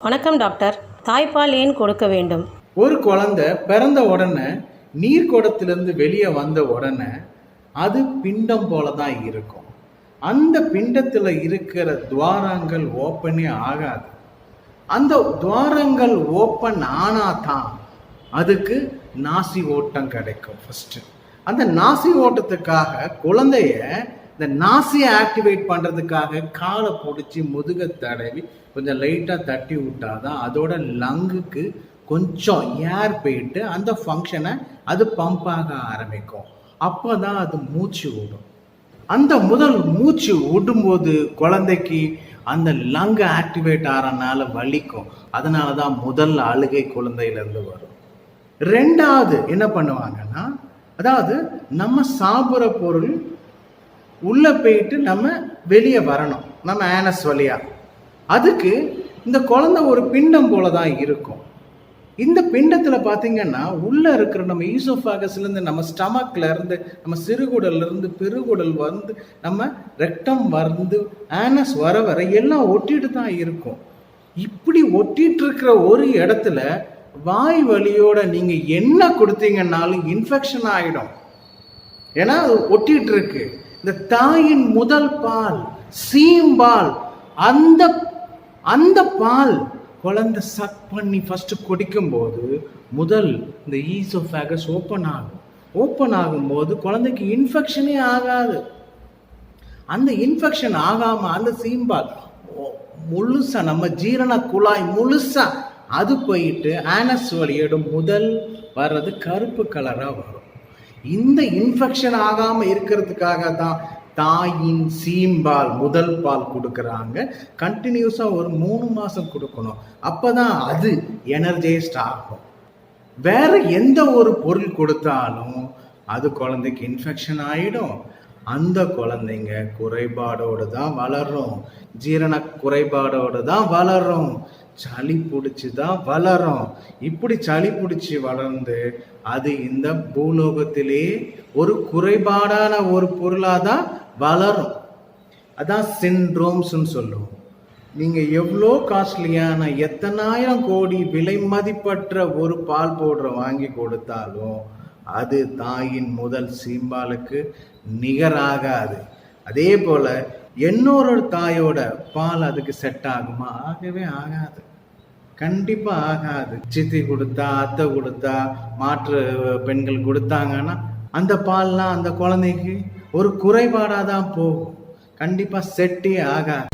வணக்கம் டாக்டர். தாய்ப்பால் ஏன் கொடுக்க வேண்டும்? ஒரு குழந்தை பிறந்த உடனே நீர் குடத்திலிருந்து வெளியே வந்த உடனே அது பிண்டம் போல தான் இருக்கும். அந்த பிண்டத்தில் இருக்கிற துவாரங்கள் ஓப்பனே ஆகாது. அந்த துவாரங்கள் ஓப்பன் ஆனா தான் அதுக்கு நாசி ஓட்டம் கிடைக்கும் ஃபஸ்ட்டு அந்த நாசி ஓட்டத்துக்காக குழந்தைய இந்த நாசியை ஆக்டிவேட் பண்ணுறதுக்காக காலை பிடிச்சி முதுக தடவி கொஞ்சம் லைட்டாக தட்டி விட்டாதான் அதோட லங்குக்கு கொஞ்சம் ஏர் போயிட்டு அந்த ஃபங்க்ஷனை அது பம்ப் ஆக ஆரம்பிக்கும். அப்போ தான் அது மூச்சு விடும். அந்த முதல் மூச்சு விடும்போது குழந்தைக்கு அந்த லங்கு ஆக்டிவேட் ஆகிறனால வலிக்கும். அதனால தான் முதல் அழுகை குழந்தையிலேருந்து வரும். ரெண்டாவது என்ன பண்ணுவாங்கன்னா அதாவது நம்ம சாப்பிட்ற பொருள் உள்ளே போயிட்டு நம்ம வெளியே வரணும். நம்ம ஆனஸ் வழியாக அதுக்கு இந்த குழந்தை ஒரு பிண்டம் போல தான் இருக்கும். இந்த பிண்டத்தில் பார்த்தீங்கன்னா உள்ளே இருக்கிற நம்ம ஈசோஃபாகஸ்லேருந்து நம்ம ஸ்டமக்கில் இருந்து நம்ம சிறுகுடல்லேருந்து பெருகுடல் வந்து நம்ம ரெக்டம் வந்து ஆனஸ் வர வர எல்லாம் ஒட்டிட்டு தான் இருக்கும். இப்படி ஒட்டிட்டு இருக்கிற ஒரு இடத்துல வாய் வழியோட நீங்கள் என்ன கொடுத்தீங்கன்னாலும் இன்ஃபெக்ஷன் ஆகிடும் ஏன்னா அது ஒட்டிகிட்டு இருக்கு. இந்த தாயின் முதல் பால் சீம்பால் அந்த அந்த பால் குழந்தை சக் பண்ணி ஃபஸ்ட்டு குடிக்கும்போது முதல் இந்த ஈசோஃபேகஸ் ஓப்பன் ஆகும். ஓப்பன் ஆகும்போது குழந்தைக்கு இன்ஃபெக்ஷனே ஆகாது. அந்த இன்ஃபெக்ஷன் ஆகாமல் அந்த சீம்பால் முழுசா நம்ம ஜீரண குழாய் முழுசா அது போயிட்டு ஆனஸ் வழியிடும் முதல் வர்றது கருப்பு கலராக வரும். இந்த இன்ஃபெக்ஷன் ஆகாம இருக்கிறதுக்காக தான் தாயின் சீம்பால் முதல் பால் கொடுக்குறாங்க. கண்டினியூஸா ஒரு மூணு மாசம் கொடுக்கணும். அப்பதான் அது எனர்ஜைஸ்ட் ஆகும். வேற எந்த ஒரு பொருள் கொடுத்தாலும் அது குழந்தைக்கு இன்ஃபெக்ஷன் ஆயிடும். அந்த குழந்தைங்க குறைபாடோடு தான் வளரும். ஜீரண குறைபாடோடு தான் வளரும். சளி பிடிச்சி தான் வளரும். இப்படி சளி பிடிச்சி வளர்ந்து அது இந்த பூலோகத்திலே ஒரு குறைபாடான ஒரு பொருளாக தான் வளரும். அதான் சின்ட்ரோம்ஸ்ன்னு சொல்லுவோம். நீங்கள் எவ்வளோ காஸ்ட்லியான எத்தனாயிரம் கோடி விலை மதிப்பற்ற ஒரு பால் பவுடரை வாங்கி கொடுத்தாலும் அது தாயின் முதல் சீம்பாலுக்கு நிகராகாது. அதே போல் இன்னொரு தாயோட பால் அதுக்கு செட் ஆகுமா? ஆகவே ஆகாது. கண்டிப்பா ஆகாது. சித்தி கொடுத்தா அத்தை கொடுத்தா மாற்று பெண்கள் கொடுத்தாங்கன்னா அந்த பால்லாம் அந்த குழந்தைக்கு ஒரு குறைபாடாக தான் போகும் கண்டிப்பாக செட்டே ஆகாது.